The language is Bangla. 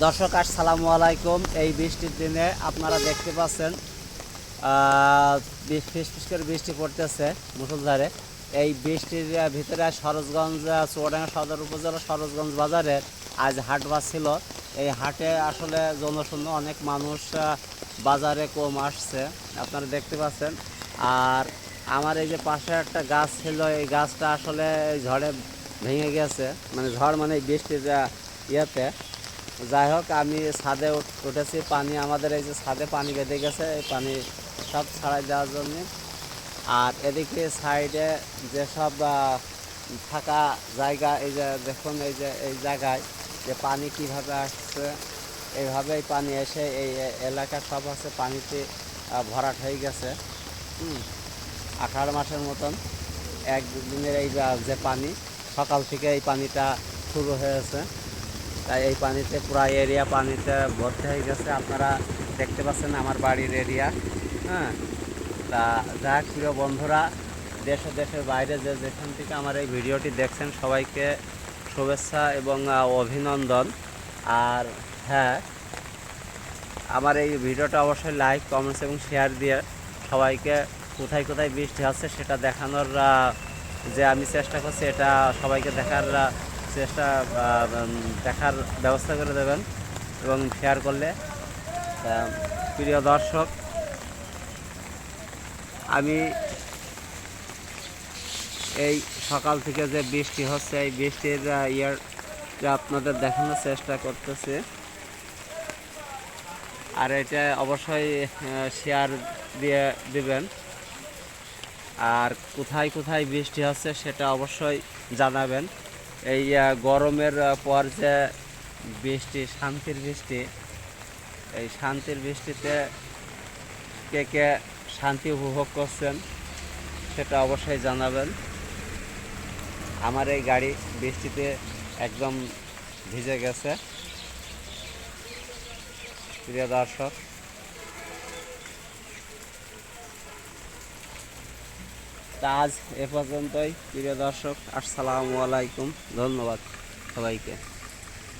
দর্শক, আসসালামু আলাইকুম। এই বৃষ্টির দিনে আপনারা দেখতে পাচ্ছেন ফিস করে বৃষ্টি পড়তেছে মুসলধারে। এই বৃষ্টির ভিতরে সরোজগঞ্জ, চুয়াডাঙ্গা সদর উপজেলা সরোজগঞ্জ বাজারে আজ হাট ছিল এই হাটে আসলে জনশূন্য অনেক মানুষ বাজারে কম আসছে, আপনারা দেখতে পাচ্ছেন। আর আমার এই যে পাশে একটা গাছ ছিল, এই গাছটা আসলে ঝড়ে ভেঙে গেছে মানে ঝড় মানে বৃষ্টির ইয়েতে। যাই হোক, আমি ছাদে উঠ- উঠেছি, পানি আমাদের এই যে ছাদে পানি বেঁধে গেছে, এই পানি সব ছাড়াই দেওয়ার জন্য। আর এদিকে সাইডে যেসব থাকা জায়গা, এই যে দেখুন, এই যে, এই জায়গায় যে পানি কীভাবে আসছে এইভাবে এই পানি এসে এই এলাকা সব আছে পানিতে ভরাট হয়ে গেছে। আষাঢ় মাসের মতন এক একদিনের এই যে পানি, সকাল থেকে এই পানিটা শুরু হয়েছে। তাই এই পানিতে পুরা এরিয়া পানিতে ভর্তি হয়ে গেছে। আপনারা দেখতে পাচ্ছেন আমার বাড়ির এরিয়া হ্যাঁ? তা যাক, প্রিয় বন্ধুরা, দেশে দেশের বাইরে যে যেখান থেকে আমার এই ভিডিওটি দেখছেন, সবাইকে শুভেচ্ছা এবং অভিনন্দন। আর হ্যাঁ আমার এই ভিডিওটা অবশ্যই লাইক কমেন্টস এবং শেয়ার দিয়ে সবাইকে কোথায় কোথায় বৃষ্টি হচ্ছে সেটা দেখানোর যে আমি চেষ্টা করছি, এটা সবাইকে দেখার চেষ্টা দেখার ব্যবস্থা করে দেবেন এবং শেয়ার করলে প্রিয় দর্শক, আমি এই সকাল থেকে যে বৃষ্টি হচ্ছে, এই বৃষ্টির ইয়ার আপনাদের দেখানোর চেষ্টা করতেছে। আর এটা অবশ্যই শেয়ার দিয়ে দিবেন। আর কোথায় কোথায় বৃষ্টি হচ্ছে সেটা অবশ্যই জানাবেন। এই গরমের পর যে বৃষ্টি, শান্তির বৃষ্টি। এই শান্তির বৃষ্টিতে কে কে শান্তি উপভোগ করছেন সেটা অবশ্যই জানাবেন। আমার এই গাড়ি বৃষ্টিতে একদম ভিজে গেছে। প্রিয় দর্শক তা আজ এ পর্যন্তই। প্রিয় দর্শক আসসালামু আলাইকুম। ধন্যবাদ সবাইকে।